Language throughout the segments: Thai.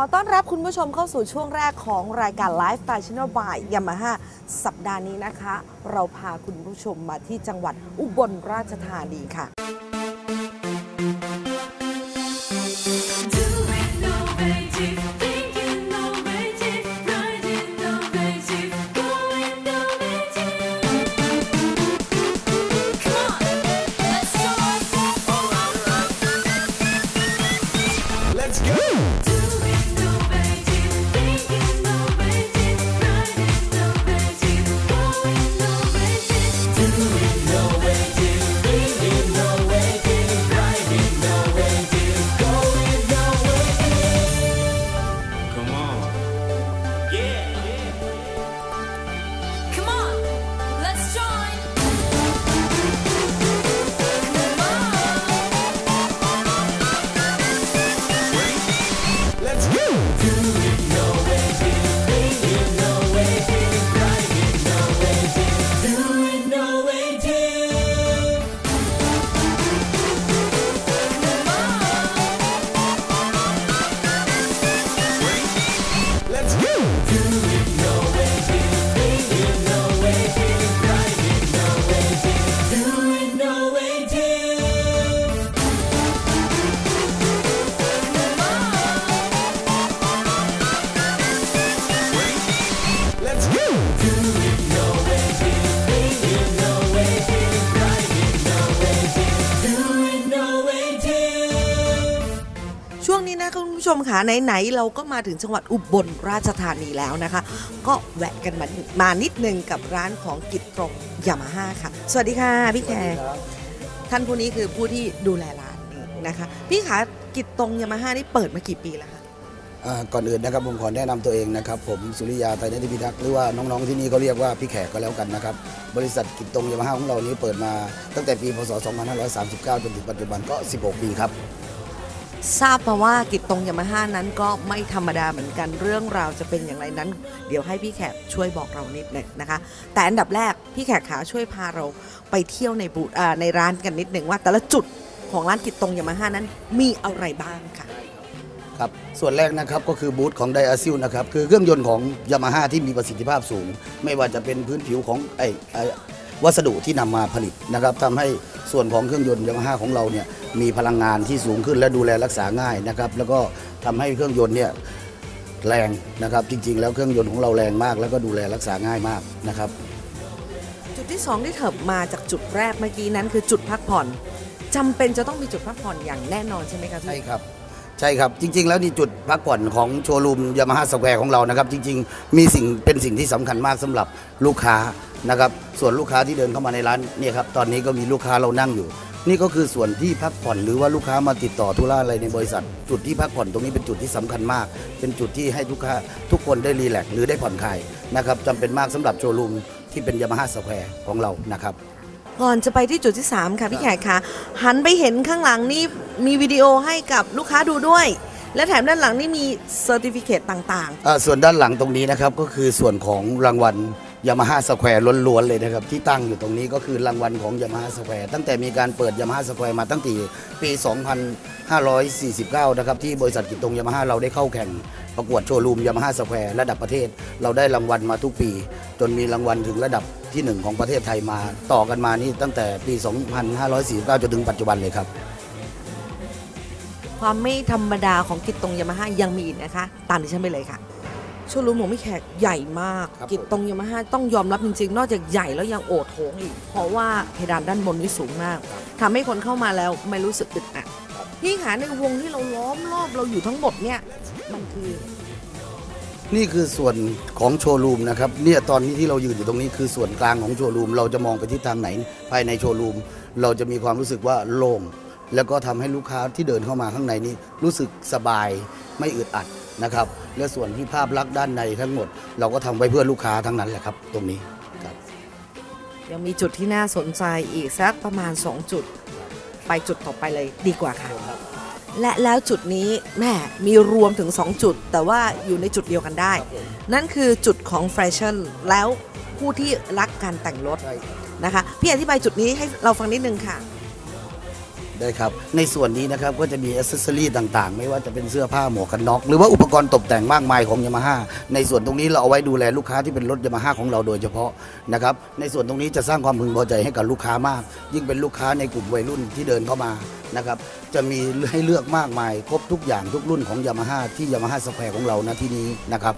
อต้อนรับคุณผู้ชมเข้าสู่ช่วงแรกของรายการ Live Fashion by Yamaha สัปดาห์นี้นะคะ เราพาคุณผู้ชมมาที่จังหวัดอุบลราชธานีค่ะ ชมค่ะไหนๆเราก็มาถึงจังหวัดอุบลราชธานีแล้วนะคะ ก็แวะกันมามานิดนึงกับร้านของกิจตรงยามาฮ่าค่ะ สวัสดีค่ะพี่แขกท่านผู้นี้คือผู้ที่ดูแลร้านนี้นะคะ พี่ขากิจตรงยามาฮ่านี่เปิดมากี่ปีแล้วคะอ่าก่อนอื่นนะครับผมขอแนะนำตัวเองนะครับผมสุริยาไตรเนติพิทักษ์หรือว่าน้องๆที่นี่ก็เรียกว่าพี่แขกก็แล้วกันนะครับบริษัทกิจตรงยามาฮ่าของเรานี้เปิดมาตั้งแต่ปีพศ 2539 จนถึงปัจจุบันก็ 16 ปีครับ ทราบมาว่ากิจตรงยามาฮ่านั้นก็ไม่ธรรมดาเหมือนกันเรื่องราวจะเป็นอย่างไรนั้น เดี๋ยวให้พี่แขกช่วยบอกเรานิดหนึ่งนะคะ แต่อันดับแรกพี่แขกขาช่วยพาเราไปเที่ยวในบูธในร้านกันนิดหนึ่งว่า แต่ละจุดของร้านกิจตรงยามาฮ่านั้นมีอะไรบ้างค่ะครับส่วนแรกนะครับก็คือบูธของไดอาซิลนะครับคือเครื่องยนต์ของยามาฮ่าที่มีประสิทธิภาพสูง ไม่ว่าจะเป็นพื้นผิวของไอไวัสดุที่นำมาผลิตนะครับทำให้ส่วนของเครื่องยนต์ยามาฮ่าของเราเนี่ยมีพลังงานที่สูงขึ้นและดูแลรักษาง่ายนะครับแล้วก็ทำให้เครื่องยนต์เนี่ยแรงนะครับจริง ๆ แล้วเครื่องยนต์ของเราแรงมาก แล้วก็ดูแลรักษาง่ายมากนะครับจุดที่สองที่เถิบมาจากจุดแรกเมื่อกี้นั้นคือจุดพักผ่อนจำเป็นจะต้องมีจุดพักผ่อนอย่างแน่นอนใช่ไหมคะพี่ใช่ครับใช่ครับ จริง ๆ แล้วนี่จุดพักผ่อนของโชว์รูมยามาฮ่าสแควร์ของเรานะครับ จริง ๆ มีสิ่งเป็นสิ่งที่สำคัญมากสำหรับลูกค้า นะครับส่วนลูกค้าที่เดินเข้ามาในร้านเนี่ยครับตอนนี้ก็มีลูกค้าเรานั่งอยู่ นี่ก็คือส่วนที่พักผ่อนหรือว่าลูกค้ามาติดต่อธุระอะไรในบริษัท จุดที่พักผ่อนตรงนี้เป็นจุดที่สำคัญมาก เป็นจุดที่ให้ลูกค้าทุกคนได้รีแลกซ์หรือได้ผ่อนคลายนะครับจำเป็นมากสำหรับโชว์รูมที่เป็นยามาฮ่าสแควร์ของเรานะครับก่อนจะไปที่จุดที่ 3 ค่ะพี่แขกคะหันไปเห็นข้างหลังนี่มีวิดีโอให้กับลูกค้าดูด้วย และแถมด้านหลังนี่มีเซอร์ติฟิเคตต่างอ่าส่วนด้านหลังตรงนี้นะครับก็คือส่วนของรางวัล ยามาฮ่าสแควร์ล้วนๆเลยนะครับ ที่ตั้งอยู่ตรงนี้ก็คือรางวัลของยามาฮ่าสแควร์ตั้งแต่มีการเปิดยามาฮ่าสแควร์มาตั้งแต่ปี 2549 นะครับ ที่บริษัทกิจตงยามาฮ่าเราได้เข้าแข่งประกวดโชว์รูมยามาฮ่าสแควร์ระดับประเทศ เราได้รางวัลมาทุกปี จนมีรางวัลถึงระดับที่หนึ่งของประเทศไทยมา ต่อกันมานี่ตั้งแต่ปี 2549 จนถึงปัจจุบันเลยครับความไม่ธรรมดาของกิจตงยามาฮ่ายังมีอีกนะคะ ตามดิฉันไปเลยค่ะ โชว์รูมของพี่แขกใหญ่มาก ครับกิจตรงยามาฮ่าต้องยอมรับจริง ๆ นอกจากใหญ่แล้วยังโอดโถงอีก เพราะว่าเพดานด้านบนนี่สูงมากทำให้คนเข้ามาแล้วไม่รู้สึกอึดอัดพี่ขาในวงที่เราล้อมรอบเราอยู่ทั้งหมดเนี่ยมันคือนี่คือส่วนของโชว์รูมนะครับเนี่ยตอนนี้ที่เรายืนอยู่ตรงนี้คือส่วนกลางของโชว์รูม เราจะมองไปทิศทางไหน ภายในโชว์รูม เราจะมีความรู้สึกว่าโล่ง แล้วก็ทำให้ลูกค้าที่เดินเข้ามาข้างในนี้ รู้สึกสบายไม่อึดอัดนะครับ และส่วนที่ภาพลักษณ์ด้านในทั้งหมด เราก็ทำไว้เพื่อลูกค้าทั้งนั้นแหละครับ ตรงนี้ครับยังมีจุดที่น่าสนใจอีกสักประมาณ 2 จุด ไปจุดต่อไปเลยดีกว่าค่ะ และแล้วจุดนี้แม่มีรวมถึง 2 จุด แต่ว่าอยู่ในจุดเดียวกันได้ นั่นคือจุดของแฟชั่นแล้วผู้ที่รักการแต่งรถใช่นะคะพี่อธิบายจุดนี้ให้เราฟังนิดนึงค่ะ ได้ครับในส่วนนี้นะครับก็จะมีอ c เซสซอรีต่างๆ ไม่ว่าจะเป็นเสื้อผ้าหมวกกันน็อก หรือว่าอุปกรณ์ตกแต่งมากมายของยามาฮ่าในส่วนตรงนี้เราเอาไว้ดูแลลูกค้าที่เป็นรถยามาฮ่าของเราโดยเฉพาะนะครับในส่วนตรงนี้จะสร้างความพึงพอใจให้กับลูกค้ามาก ยิ่งเป็นลูกค้าในกลุ่มวัยรุ่นที่เดินเข้ามานะครับจะมีให้เลือกมากมาย ครบทุกอย่างทุกรุ่นของยามาฮ่าที่ยามาฮ่าสแควร์ของเราณที่นี้นะครับ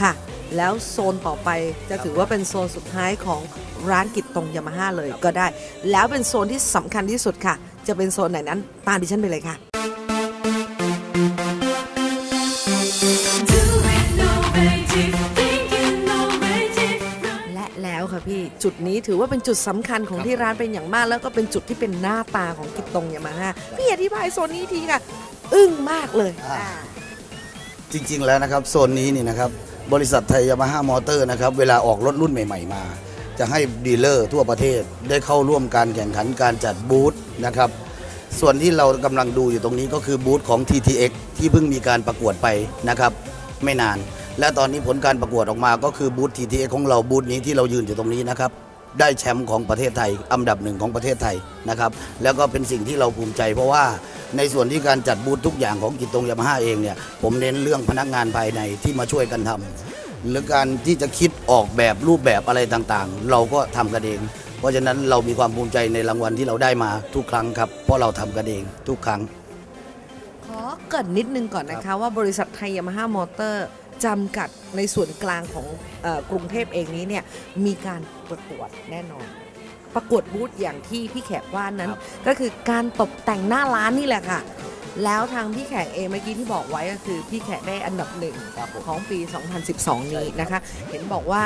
ค่ะ แล้วโซนต่อไปจะถือว่าเป็นโซนสุดท้ายของร้านกิจตรงยามาฮ่าเลยก็ได้ แล้วเป็นโซนที่สำคัญที่สุดค่ะ จะเป็นโซนไหนนั้นตามดิฉันไปเลยค่ะและแล้วค่ะพี่จุดนี้ถือว่าเป็นจุดสำคัญของที่ร้านเป็นอย่างมาก แล้วก็เป็นจุดที่เป็นหน้าตาของกิจตรงยามาฮ่าพี่อธิบายโซนนี้ทีค่ะ อึ้งมากเลย จริงๆแล้วนะครับ โซนนี้นี่นะครับ บริษัทไทยยามาฮ่ามอเตอร์นะครับเวลาออกรถรุ่นใหม่ ๆ มา จะให้ดีลเลอร์ทั่วประเทศได้เข้าร่วมการแข่งขันการจัดบูธนะครับส่วนที่เรากำลังดูอยู่ตรงนี้ก็คือบูธของ TTX ที่เพิ่งมีการประกวดไปนะครับไม่นาน และตอนนี้ผลการประกวดออกมาก็คือบูธ TTX ของเราบูธนี้ที่เรายืนอยู่ตรงนี้นะครับ ได้แชมป์ของประเทศไทย อันดับหนึ่งของประเทศไทยนะครับ แล้วก็เป็นสิ่งที่เราภูมิใจ เพราะว่าในส่วนที่การจัดบูธทุกอย่างของกิจตรงยามาฮ่าเองเนี่ยผมเน้นเรื่องพนักงานภายในที่มาช่วยกันทำหรือการที่จะคิดออกแบบรูปแบบอะไรต่างๆ เราก็ทำกันเอง เพราะฉะนั้นเรามีความภูมิใจในรางวัลที่เราได้มาทุกครั้งครับเพราะเราทำกันเองทุกครั้งขอเกรินนิดนึงก่อนนะคะว่าบริษัทไทยยามาฮ่ามอเตอร์ จำกัดในส่วนกลางของเออกรุงเทพเองนี้เนี่ยมีการประกวดแน่นอน ประกวดบูธอย่างที่พี่แขกว่านั้น ก็คือการตกแต่งหน้าร้านนี่แหละค่ะ แล้วทางพี่แขกเองเมื่อกี้ที่บอกไว้ก็คือพี่แขกได้อันดับหนึ่งครับผมของปี 2012 นี้นะคะ เห็นบอกว่า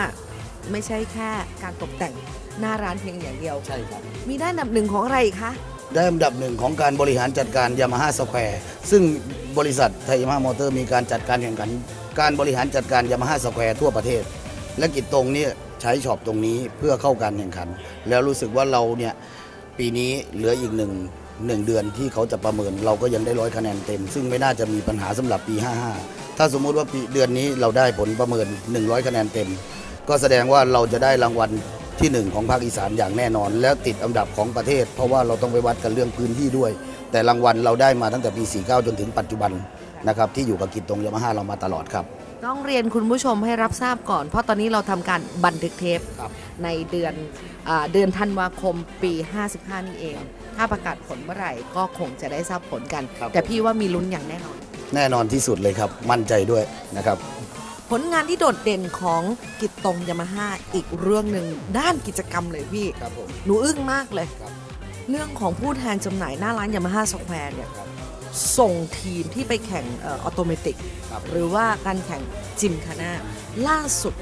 ไม่ใช่แค่การตกแต่งหน้าร้านเพียงอย่างเดียวใช่ครับมีได้อันดับหนึ่งของอะไรอีกคะได้อันดับหนึ่งของการบริหารจัดการยามาฮ่าสแควร์ซึ่งบริษัทไทยยามาฮ่ามอเตอร์มีการจัดการแข่งขัน การบริหารจัดการยามาฮ่าสแควร์ทั่วประเทศ และกิจตรงนี้ใช้ช็อปตรงนี้เพื่อเข้าการแข่งขัน แล้วรู้สึกว่าเราเนี่ยปีนี้เหลืออีกหนึ่งหนึ่งเดือนที่เขาจะประเมินเราก็ยังได้ร้อยคะแนนเต็ม ซึ่งไม่น่าจะมีปัญหาสำหรับปี 55 ถ้าสมมุติว่าปีเดือนนี้เราได้ผลประเมิน 100 คะแนนเต็ม ก็แสดงว่าเราจะได้รางวัลที่หนึ่งของภาคอีสานอย่างแน่นอน และติดอันดับของประเทศ เพราะว่าเราต้องไปวัดกันเรื่องพื้นที่ด้วย แต่รางวัลเราได้มาตั้งแต่ปี 49 จนถึงปัจจุบัน นะครับที่อยู่กับกิจตรงยามาฮ่าเรามาตลอดครับ ต้องเรียนคุณผู้ชมให้รับทราบก่อน เพราะตอนนี้เราทำการบันทึกเทปครับ ในเดือนอาเดือนธันวาคมปี 55 นี่เอง ถ้าประกาศผลเมื่อไหร่ก็คงจะได้ทราบผลกัน ครับ แต่พี่ว่ามีลุ้นอย่างแน่นอน แน่นอนที่สุดเลยครับ มั่นใจด้วยนะครับ ผลงานที่โดดเด่นของกิจตรงยามาฮ่าอีกเรื่องหนึ่งด้านกิจกรรมเลยพี่ ครับผม หนูอึ้งมากเลย ครับ เรื่องของผู้แทนจำหน่ายหน้าร้านยามาฮ่าสแควร์เนี่ย ครับ ส่งทีมที่ไปแข่งออโตเมติกครับหรือว่าการแข่งจิมคาน่าล่าสุด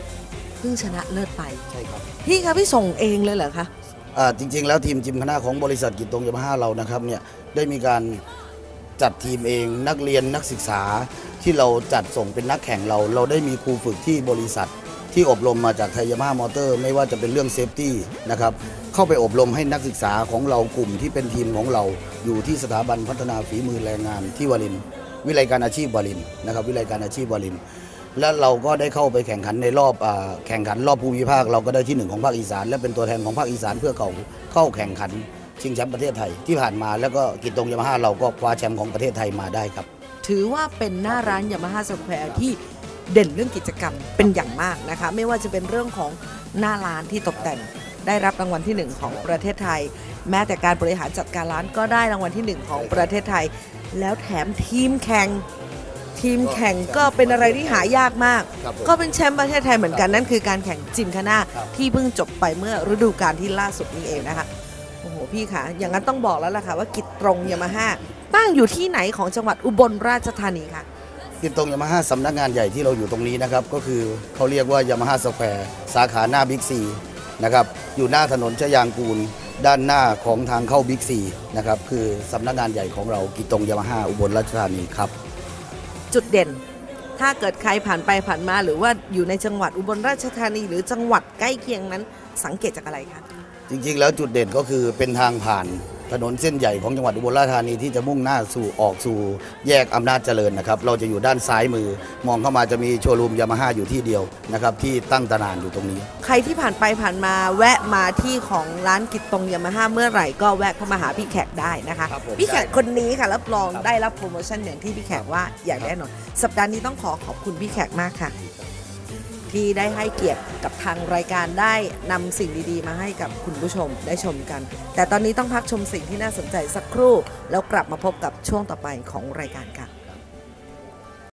เพิ่งชนะเลิศไป ใช่ครับ พี่คะพี่ส่งเองเลยเหรอคะอ่าจริง ๆ แล้วทีมจิมคณะของบริษัทกิจตรงยามาฮ่าเรานะครับเนี่ยได้มีการจัดทีมเองนักเรียนนักศึกษาที่เราจัดส่งเป็นนักแข่งเรา เราได้มีครูฝึกที่บริษัท ที่อบรมมาจากไทยามาฮ่ามอเตอร์ ไม่ว่าจะเป็นเรื่องเซฟตี้นะครับเข้าไปอบรมให้นักศึกษาของเรากลุ่มที่เป็นทีมของเราอยู่ที่สถาบันพัฒนาฝีมือแรงงานที่วาริน วิไลยการอาชีพวารินนะครับวิไลยการอาชีพวาริน และเราก็ได้เข้าไปแข่งขันในรอบอแข่งขันรอบภูมิภาค เราก็ได้ที่หนึ่งของภาคอีสาน และเป็นตัวแทนของภาคอีสานเพื่อเขาเข้าแข่งขันชิงแชมป์ประเทศไทยที่ผ่านมาแล้วก็กิจตรงยามาฮ่าเราก็คว้าแชมป์ของประเทศไทยมาได้ครับ ถือว่าเป็นหน้าร้านยามาฮ่าสแควร์ที่ เด่นเรื่องกิจกรรมเป็นอย่างมากนะคะ ไม่ว่าจะเป็นเรื่องของหน้าร้านที่ตกแต่ง ได้รับรางวัลที่หนึ่งของประเทศไทย แม้แต่การบริหารจัดการร้านก็ได้รางวัลที่หนึ่งของประเทศไทย แล้วแถมทีมแข่งทีมแข่งก็เป็นอะไรที่หายากมากครับผมก็เป็นแชมป์ประเทศไทยเหมือนกันนั่นคือการแข่งจิมคาน่าครับที่เพิ่งจบไปเมื่อฤดูกาลที่ล่าสุดนี้เองนะคะโอ้โหพี่คะอย่างนั้นต้องบอกแล้วล่ะค่ะว่ากิจตรงยามาฮ่าตั้งอยู่ที่ไหนของจังหวัดอุบลราชธานีคะ กิจตรงยามาฮ่าสำนักงานใหญ่ที่เราอยู่ตรงนี้นะครับ ก็คือเขาเรียกว่ายามาฮ่าสแควร์สาขาหน้าบิ๊กซีนะครับอยู่หน้าถนนชยางกูล ด้านหน้าของทางเข้าบิ๊กซีนะครับคือสำนักงานใหญ่ของเรากิจตรงยามาฮ่าอุบลราชธานีครับ จุดเด่น ถ้าเกิดใครผ่านไปผ่านมาหรือว่าอยู่ในจังหวัดอุบลราชธานี หรือจังหวัดใกล้เคียงนั้นสังเกตจากอะไรคะจริงๆ แล้วจุดเด่นก็คือเป็นทางผ่าน ถนนเส้นใหญ่ของจังหวัดอุบลราชธานีที่จะมุ่งหน้าสู่ออกสู่แยกอำนาจเจริญนะครับ เราจะอยู่ด้านซ้ายมือ มองเข้ามาจะมีโชว์รูมยามาฮ่าอยู่ที่เดียวนะครับที่ตั้งตระหนานอยู่ตรงนี้ ใครที่ผ่านไปผ่านมาแวะมาที่ของร้านกิตตงยามาฮ่าเมื่อไหร่ก็แวะเข้ามาหาพี่แขกได้นะคะ ครับผมพี่แขกได้คนนี้ค่ะรับรองครับได้รับโปรโมชั่นอย่างที่พี่แขกว่าอย่างแน่นอนสัปดาห์นี้ต้องขอขอบคุณพี่แขกมากค่ะ ที่ได้ให้เกียรติกับทางรายการได้นำสิ่งดีๆ มาให้กับคุณผู้ชมได้ชมกัน แต่ตอนนี้ต้องพักชมสิ่งที่น่าสนใจสักครู่ แล้วกลับมาพบกับช่วงต่อไปของรายการค่ะ